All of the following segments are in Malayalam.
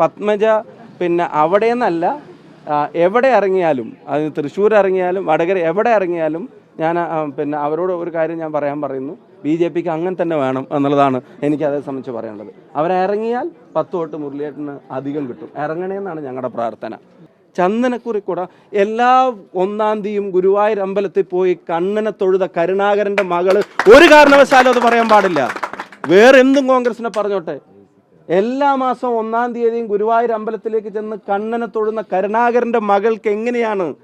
പത്മജ പിന്നെ അവിടെ നിന്നല്ല എവിടെ ഇറങ്ങിയാലും അത് തൃശ്ശൂർ ഇറങ്ങിയാലും വടകര എവിടെ ഇറങ്ങിയാലും ഞാൻ പിന്നെ അവരോട് ഒരു കാര്യം ഞാൻ പറയാൻ പറയുന്നു. ബി ജെ പിക്ക് അങ്ങനെ തന്നെ വേണം എന്നുള്ളതാണ് എനിക്ക് അതേ സംബന്ധിച്ച് പറയാനുള്ളത്. അവരിറങ്ങിയാൽ പത്ത് തൊട്ട് മുരളിയേട്ടന് അധികം കിട്ടും. ഇറങ്ങണേന്നാണ് ഞങ്ങളുടെ പ്രാർത്ഥന. ചന്ദനക്കുറി കൂടെ എല്ലാ ഒന്നാം തീയും ഗുരുവായൂർ അമ്പലത്തിൽ പോയി കണ്ണനെ തൊഴുത കരുണാകരന്റെ മകൾ ഒരു കാരണവശാലും അത് പറയാൻ പാടില്ല. വേറെ എന്തും കോൺഗ്രസിനെ പറഞ്ഞോട്ടെ. എല്ലാ മാസവും ഒന്നാം തീയതിയും ഗുരുവായൂർ അമ്പലത്തിലേക്ക് ചെന്ന് കണ്ണനെ തൊഴുന്ന കരുണാകരന്റെ മകൾക്ക് എങ്ങനെയാണ്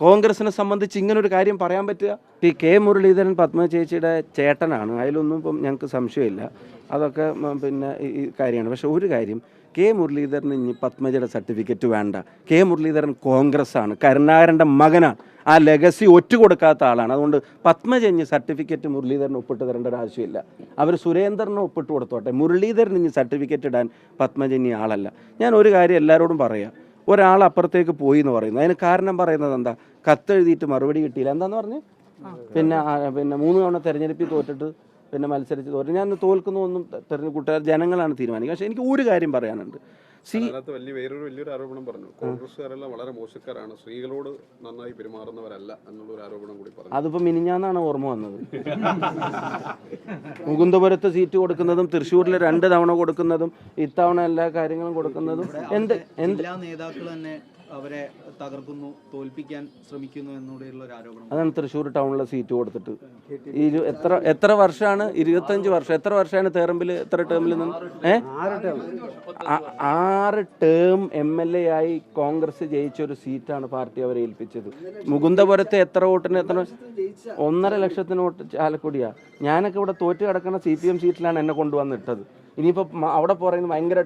കോൺഗ്രസിനെ സംബന്ധിച്ച് ഇങ്ങനൊരു കാര്യം പറയാൻ പറ്റുക? പി കെ മുരളീധരൻ പത്മ ചേച്ചിയുടെ ചേട്ടനാണ്. അതിലൊന്നും ഇപ്പം ഞങ്ങൾക്ക് സംശയമില്ല. അതൊക്കെ പിന്നെ ഈ കാര്യമാണ്. പക്ഷെ ഒരു കാര്യം കെ മുരളീധരന് ഇനി പത്മജയുടെ സർട്ടിഫിക്കറ്റ് വേണ്ട. കെ മുരളീധരൻ കോൺഗ്രസ് ആണ് കരുണാകരന്റെ മകനാണ്. ആ ലെഗസി ഒറ്റ കൊടുക്കാത്ത ആളാണ്. അതുകൊണ്ട് പത്മജ ഇനി സർട്ടിഫിക്കറ്റ് മുരളീധരന് ഒപ്പിട്ട് തരേണ്ട ഒരു ആവശ്യമില്ല. അവർ സുരേന്ദ്രനെ ഒപ്പിട്ട് കൊടുത്തോട്ടെ. മുരളീധരൻ ഇനി സർട്ടിഫിക്കറ്റ് ഇടാൻ പത്മജ ഇനി ആളല്ല. ഞാൻ ഒരു കാര്യം എല്ലാവരോടും പറയാം. ഒരാൾ അപ്പുറത്തേക്ക് പോയി എന്ന് പറയുന്നു. അതിന് കാരണം പറയുന്നത് എന്താ? കത്തെഴുതിയിട്ട് മറുപടി കിട്ടിയില്ല. എന്താന്ന് പറഞ്ഞ്? പിന്നെ പിന്നെ മൂന്ന് തവണ തെരഞ്ഞെടുപ്പിൽ തോറ്റിട്ട് പിന്നെ മത്സരിച്ച് തോറ്റു ഞാൻ തോൽക്കുന്നു ഒന്നും തെരഞ്ഞെടുപ്പ് കൂട്ടുകാർ ജനങ്ങളാണ് തീരുമാനിക്കുക പക്ഷേ എനിക്ക് ഒരു കാര്യം പറയാനുണ്ട്. സി വലിയ വേറൊരു വലിയൊരു ആരോപണം പറഞ്ഞു. കോൺഗ്രസ്സുകാരെല്ലാം വളരെ മോശക്കാരാണ്. സ്ത്രീകളോട് നന്നായി പെരുമാറുന്നവരല്ല എന്നുള്ളൊരു ആരോപണം കൂടി പറഞ്ഞു. അതിപ്പോ മിനിഞ്ഞാന്നാണ് ഓർമ്മ വന്നത്. മുകുന്ദപുരത്ത് സീറ്റ് കൊടുക്കുന്നതും തൃശ്ശൂരിൽ രണ്ട് തവണ കൊടുക്കുന്നതും ഇത്തവണ എല്ലാ കാര്യങ്ങളും കൊടുക്കുന്നതും എന്ത് എന്ത് നേതാക്കൾ തന്നെ അവരെ തകർക്കുന്നു തോൽപ്പിക്കാൻ ശ്രമിക്കുന്നു എന്നൂടെയുള്ള ഒരു ആരോപണം. അതാണ് തൃശ്ശൂർ ടൗണിലെ സീറ്റ് കൊടുത്തിട്ട്. ഇരു എത്ര എത്ര വർഷമാണ്? ഇരുപത്തഞ്ച് വർഷം. എത്ര വർഷമാണ് തേറമ്പിൽ എത്ര ടേമിൽ നിന്ന്? ഏ? ആറ് ടേം എം എൽ എ ആയി കോൺഗ്രസ് ജയിച്ച ഒരു സീറ്റാണ് പാർട്ടി അവരെ ഏൽപ്പിച്ചത്. മുകുന്ദപുരത്തെ എത്ര വോട്ടിന് എത്ര? ഒന്നര ലക്ഷത്തിന് വോട്ട് ചാലക്കുടിയാ. ഞാനൊക്കെ ഇവിടെ തോറ്റ് കിടക്കുന്ന സി പി എം സീറ്റിലാണ് എന്നെ കൊണ്ടുവന്നിട്ടത്. ഇനിയിപ്പോൾ അവിടെ പറയുന്നത് ഭയങ്കര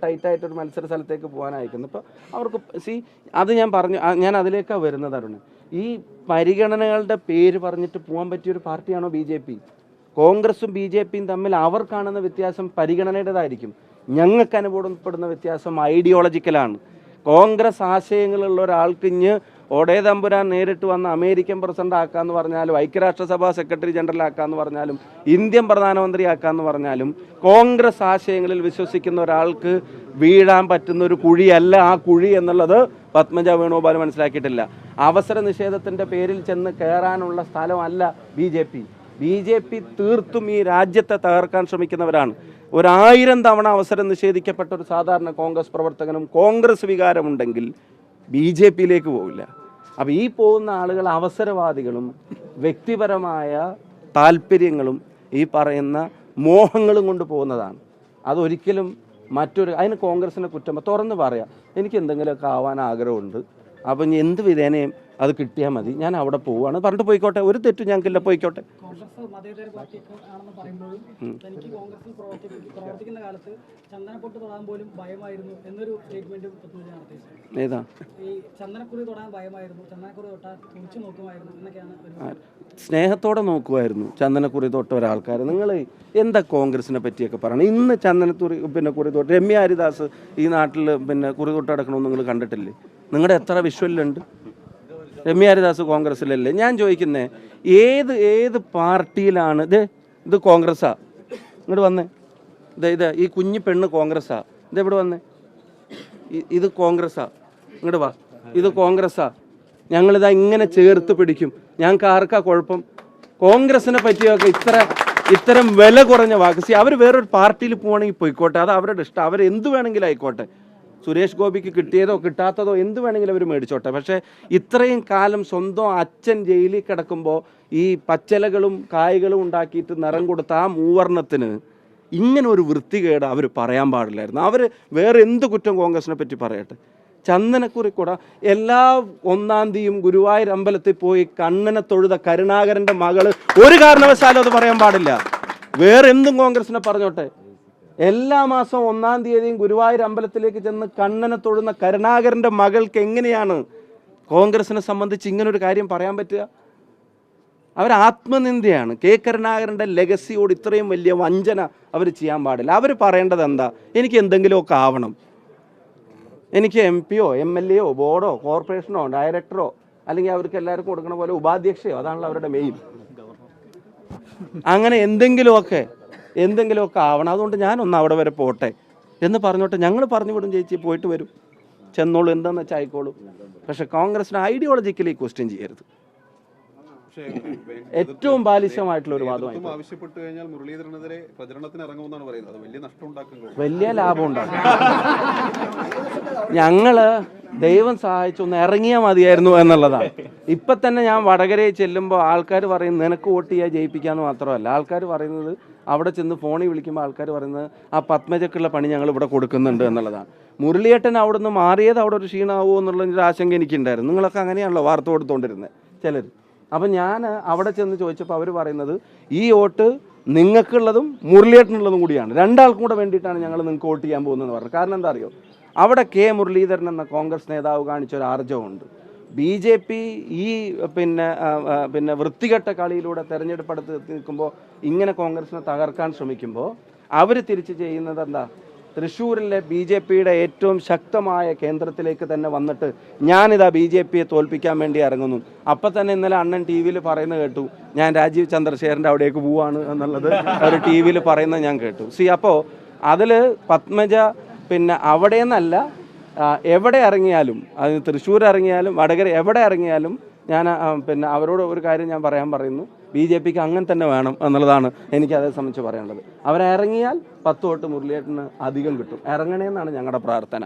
ഒരു മത്സര സ്ഥലത്തേക്ക് പോകാനായിരിക്കുന്നു ഇപ്പോൾ അവർക്ക് സി അത് ഞാൻ പറഞ്ഞു ഞാൻ അതിലേക്കാണ് വരുന്നത് അരുണ്. ഈ പരിഗണനകളുടെ പേര് പറഞ്ഞിട്ട് പോകാൻ പറ്റിയ ഒരു പാർട്ടിയാണോ ബി ജെ പി കോൺഗ്രസും ബി ജെ പിയും തമ്മിൽ അവർ കാണുന്ന വ്യത്യാസം പരിഗണനയുടേതായിരിക്കും. ഞങ്ങൾക്ക് അനുഭവപ്പെടുന്ന വ്യത്യാസം ഐഡിയോളജിക്കലാണ് കോൺഗ്രസ് ആശയങ്ങളുള്ള ഒരാൾക്ക് ഇഞ്ഞ് ഒടേ തമ്പുരാൻ നേരിട്ട് വന്ന് അമേരിക്കൻ പ്രസിഡന്റ് ആക്കാന്ന് പറഞ്ഞാലും ഐക്യരാഷ്ട്രസഭ സെക്രട്ടറി ജനറൽ ആക്കാന്ന് പറഞ്ഞാലും ഇന്ത്യൻ പ്രധാനമന്ത്രി ആക്കാന്ന് പറഞ്ഞാലും കോൺഗ്രസ് ആശയങ്ങളിൽ വിശ്വസിക്കുന്ന ഒരാൾക്ക് വീഴാൻ പറ്റുന്ന ഒരു കുഴിയല്ല ആ കുഴി എന്നുള്ളത് പത്മജ വേണുഗോപാൽ മനസ്സിലാക്കിയിട്ടില്ല. അവസര നിഷേധത്തിന്റെ പേരിൽ ചെന്ന് കയറാനുള്ള സ്ഥലമല്ല B J P. B J P തീർത്തും ഈ രാജ്യത്തെ തകർക്കാൻ ശ്രമിക്കുന്നവരാണ്. ഒരായിരം തവണ അവസരം നിഷേധിക്കപ്പെട്ട ഒരു സാധാരണ കോൺഗ്രസ് പ്രവർത്തകനും കോൺഗ്രസ് വികാരമുണ്ടെങ്കിൽ ബി ജെ പിയിലേക്ക് പോവില്ല. അപ്പോൾ ഈ പോകുന്ന ആളുകൾ അവസരവാദികളും വ്യക്തിപരമായ താല്പര്യങ്ങളും ഈ പറയുന്ന മോഹങ്ങളും കൊണ്ട് പോകുന്നതാണ്. അതൊരിക്കലും മറ്റൊരു അതിന് കോൺഗ്രസിനെ കുറ്റം തുറന്ന് പറയാം. എനിക്ക് എന്തെങ്കിലുമൊക്കെ ആവാൻ ആഗ്രഹമുണ്ട്. അപ്പം ഇനി എന്ത് വിധേനയും അത് കിട്ടിയാൽ മതി. ഞാൻ അവിടെ പോവുകയാണ്. പറഞ്ഞിട്ട് പോയിക്കോട്ടെ. ഒരു തെറ്റും ഞങ്ങൾക്കില്ല. പോയിക്കോട്ടെ. ഏതാ? സ്നേഹത്തോടെ നോക്കുമായിരുന്നു ചന്ദനക്കുറി തൊട്ട ഒരാൾക്കാർ നിങ്ങൾ എന്താ കോൺഗ്രസിനെ പറ്റിയൊക്കെ പറയണം? ഇന്ന് ചന്ദനത്തുറി പിന്നെ കുറി തൊട്ട് രമ്യ ഹരിദാസ് ഈ നാട്ടിൽ പിന്നെ കുറി തൊട്ട് അടക്കണമെന്ന് നിങ്ങൾ കണ്ടിട്ടില്ലേ? നിങ്ങളുടെ എത്ര വിഷ്വലുണ്ട് രമ്യ ഹരിദാസ് കോൺഗ്രസ്സിലല്ലേ? ഞാൻ ചോദിക്കുന്നേ ഏത് ഏത് പാർട്ടിയിലാണ് ഇത് ഇത് കോൺഗ്രസ്സാ. ഇങ്ങോട്ട് വന്നേ. ഇത് ഇത് ഈ കുഞ്ഞു പെണ്ണ് കോൺഗ്രസ്സാ. ഇത് എവിടെ വന്നേ? ഇത് കോൺഗ്രസ്സാ. ഇങ്ങോട്ട് വാ. ഇത് കോൺഗ്രസ്സാ. ഞങ്ങളിതാ ഇങ്ങനെ ചേർത്ത് പിടിക്കും. ഞങ്ങൾക്ക് ആർക്കാ കുഴപ്പം? കോൺഗ്രസിനെ പറ്റിയൊക്കെ ഇത്ര ഇത്തരം വില കുറഞ്ഞ വാക്ക്. സി അവർ വേറൊരു പാർട്ടിയിൽ പോവാണെങ്കിൽ പോയിക്കോട്ടെ. അത് അവരുടെ ഇഷ്ടം. അവർ എന്ത് വേണമെങ്കിലും ആയിക്കോട്ടെ. സുരേഷ് ഗോപിക്ക് കിട്ടിയതോ കിട്ടാത്തതോ എന്ത് വേണമെങ്കിലും അവർ മേടിച്ചോട്ടെ. പക്ഷേ ഇത്രയും കാലം സ്വന്തം അച്ഛൻ ജയിലിൽ കിടക്കുമ്പോൾ ഈ പച്ചലകളും കായ്കളും ഉണ്ടാക്കിയിട്ട് നിറം കൊടുത്ത ആ മൂവർണത്തിന് ഇങ്ങനെ ഒരു വൃത്തികേട് അവർ പറയാൻ പാടില്ലായിരുന്നു. അവർ വേറെ എന്ത് കുറ്റം കോൺഗ്രസിനെ പറ്റി പറയട്ടെ? ചന്ദനക്കുറി കൂടെ എല്ലാ ഒന്നാം തീയും ഗുരുവായൂർ അമ്പലത്തിൽ പോയി കണ്ണനെ തൊഴുത കരുണാകരന്റെ മകൾ ഒരു കാരണവശാലും അത് പറയാൻ പാടില്ല. വേറെ എന്തും കോൺഗ്രസിനെ പറഞ്ഞോട്ടെ? എല്ലാ മാസവും ഒന്നാം തീയതിയും ഗുരുവായൂർ അമ്പലത്തിലേക്ക് ചെന്ന് കണ്ണനെ തൊഴുന്ന കരുണാകരന്റെ മകൾക്ക് എങ്ങനെയാണ് കോൺഗ്രസിനെ സംബന്ധിച്ച് ഇങ്ങനൊരു കാര്യം പറയാൻ പറ്റുക? അവർ ആത്മനിന്ദയാണ്. കെ കരുണാകരന്റെ ലെഗസിയോട് ഇത്രയും വലിയ വഞ്ചന അവർ ചെയ്യാൻ പാടില്ല. അവർ പറയേണ്ടത് എന്താ? എനിക്ക് എന്തെങ്കിലുമൊക്കെ ആവണം. എനിക്ക് എം പിയോ എം എൽ എയോ ബോർഡോ കോർപ്പറേഷനോ ഡയറക്ടറോ അല്ലെങ്കിൽ അവർക്ക് എല്ലാവർക്കും കൊടുക്കണ പോലെ ഉപാധ്യക്ഷയോ അതാണല്ലോ അവരുടെ മെയിൻ. അങ്ങനെ എന്തെങ്കിലുമൊക്കെ എന്തെങ്കിലുമൊക്കെ ആവണം. അതുകൊണ്ട് ഞാനൊന്ന് അവിടെ വരെ പോട്ടെ എന്ന് പറഞ്ഞോട്ടെ. ഞങ്ങൾ പറഞ്ഞു വിടും ചേച്ചി പോയിട്ട് വരും. ചെന്നോളൂ എന്താണെന്ന് വെച്ചാൽ ആയിക്കോളൂ. പക്ഷേ കോൺഗ്രസിന് ഐഡിയോളജിക്കലി ക്വസ്റ്റ്യൻ ചെയ്യരുത്. ഏറ്റവും ബാലിശമായിട്ടുള്ള ഒരു വാദമായി ആവശ്യപ്പെട്ടു കഴിഞ്ഞാൽ മുരളീധരനെതിരെ പ്രചരണത്തിന് ഇറങ്ങുമെന്നാണ് പറയുന്നത്. വലിയ നഷ്ടം ഉണ്ടാക്കും വലിയ ലാഭം ഉണ്ടാക്കും. ഞങ്ങൾ ദൈവം സഹായിച്ചൊന്ന് ഇറങ്ങിയാൽ മതിയായിരുന്നു എന്നുള്ളതാണ്. ഇപ്പൊ തന്നെ ഞാൻ വടകരയിൽ ചെല്ലുമ്പോൾ ആൾക്കാർ പറയുന്നത് നിനക്ക് വോട്ട് ചെയ്യാൻ ജയിപ്പിക്കാന്ന് മാത്രമല്ല. ആൾക്കാർ പറയുന്നത് അവിടെ ചെന്ന് ഫോണിൽ വിളിക്കുമ്പോൾ ആൾക്കാർ പറയുന്നത് ആ പത്മജക്കുള്ള പണി ഞങ്ങൾ ഇവിടെ കൊടുക്കുന്നുണ്ട് എന്നുള്ളതാണ്. മുരളിയേട്ടൻ അവിടെ നിന്ന് മാറിയത് അവിടെ ഒരു ക്ഷീണാവോ എന്നുള്ള ഒരു ആശങ്ക എനിക്കുണ്ടായിരുന്നു. നിങ്ങളൊക്കെ അങ്ങനെയാണല്ലോ വാർത്ത കൊടുത്തുകൊണ്ടിരുന്നത് ചിലർ അപ്പം ഞാൻ അവിടെ ചെന്ന് ചോദിച്ചപ്പോൾ അവർ പറയുന്നത് ഈ വോട്ട് നിങ്ങൾക്കുള്ളതും മുരളിയേട്ടനുള്ളതും കൂടിയാണ്. രണ്ടാൾക്കും കൂടെ വേണ്ടിയിട്ടാണ് ഞങ്ങൾ നിങ്ങൾക്ക് വോട്ട് ചെയ്യാൻ പോകുന്നതെന്ന് പറഞ്ഞു കാരണം എന്താ അറിയോ? അവിടെ കെ മുരളീധരൻ എന്ന കോൺഗ്രസ് നേതാവ് കാണിച്ച ഒരു ആർജവമുണ്ട്. ബി ജെ പി ഈ പിന്നെ പിന്നെ വൃത്തികെട്ട കളിയിലൂടെ തെരഞ്ഞെടുപ്പെടുത്ത് നിൽക്കുമ്പോൾ ഇങ്ങനെ കോൺഗ്രസിനെ തകർക്കാൻ ശ്രമിക്കുമ്പോൾ അവർ തിരിച്ച് ചെയ്യുന്നത് എന്താ? തൃശ്ശൂരിലെ ബി ജെ പിയുടെ ഏറ്റവും ശക്തമായ കേന്ദ്രത്തിലേക്ക് തന്നെ വന്നിട്ട് ഞാനിതാ ബി ജെ പിയെ തോൽപ്പിക്കാൻ വേണ്ടി ഇറങ്ങുന്നു. അപ്പം തന്നെ ഇന്നലെ അണ്ണൻ ടി വിയിൽ പറയുന്നത് കേട്ടു. ഞാൻ രാജീവ് ചന്ദ്രശേഖരന്റെ അവിടേക്ക് പോവാണ് എന്നുള്ളത് ഒരു ടി വിയിൽ പറയുന്നത് ഞാൻ കേട്ടു. സി അപ്പോൾ അതിൽ പത്മജ പിന്നെ അവിടെ നിന്നല്ല എവിടെ ഇറങ്ങിയാലും അത് തൃശ്ശൂർ ഇറങ്ങിയാലും വടകര എവിടെ ഇറങ്ങിയാലും ഞാൻ പിന്നെ അവരോട് ഒരു കാര്യം ഞാൻ പറയാൻ പറയുന്നു. ബി ജെ പിക്ക് അങ്ങനെ തന്നെ വേണം എന്നുള്ളതാണ് എനിക്ക് അതേ സംബന്ധിച്ച് പറയാനുള്ളത്. അവരിറങ്ങിയാൽ പത്ത് വോട്ട് മുരളിയേട്ടന് അധികം കിട്ടും. ഇറങ്ങണേന്നാണ് ഞങ്ങളുടെ പ്രാർത്ഥന.